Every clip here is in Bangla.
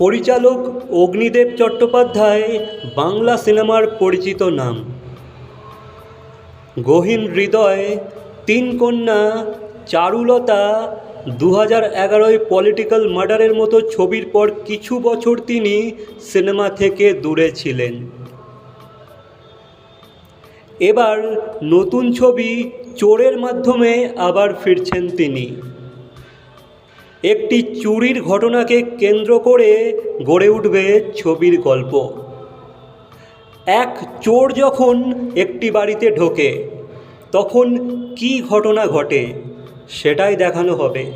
পরিচালক অগ্নিদেব চট্টোপাধ্যায়, বাংলা সিনেমার পরিচিত নাম। গহীন হৃদয়, তিন কন্যা, চারুলতা দু হাজার এগারোয় পলিটিক্যাল মার্ডারের মতো ছবির পর কিছু বছর তিনি সিনেমা থেকে দূরে ছিলেন। এবার নতুন ছবি চোরের মাধ্যমে আবার ফিরছেন তিনি। একটি চুরির ঘটনাকে কেন্দ্র করে গড়ে উঠবে ছবির গল্প। এক চোর যখন একটি বাড়িতে ঢোকে, তখন কী ঘটনা ঘটে সেটাই দেখানো হবে।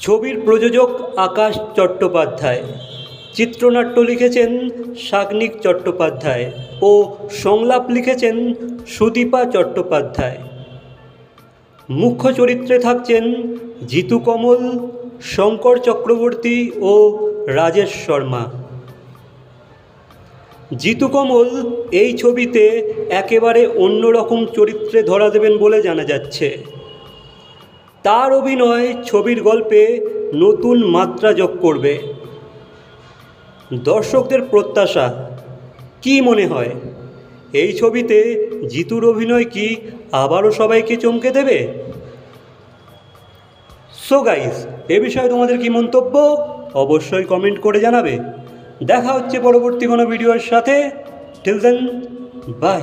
ছবির প্রযোজক আকাশ চট্টোপাধ্যায়, চিত্রনাট্য লিখেছেন শাগনিক চট্টোপাধ্যায় ও সংলাপ লিখেছেন সুদীপা চট্টোপাধ্যায়। মুখ্য চরিত্রে থাকছেন জিতু কমল, শঙ্কর চক্রবর্তী ও রাজেশ শর্মা। জিতু কমল এই ছবিতে একেবারে অন্যরকম চরিত্রে ধরা দেবেন বলে জানা যাচ্ছে। তার অভিনয় ছবির গল্পে নতুন মাত্রা যোগ করবে। দর্শকদের প্রত্যাশা, কি মনে হয়? এই ছবিতে জিতুর অভিনয় কি আবারও সবাইকে চমকে দেবে? সো গাইস এ বিষয়ে তোমাদের কি মন্তব্য? অবশ্যই কমেন্ট করে জানাবে। দেখা হচ্ছে পরবর্তী কোনো ভিডিওর সাথে। Till then by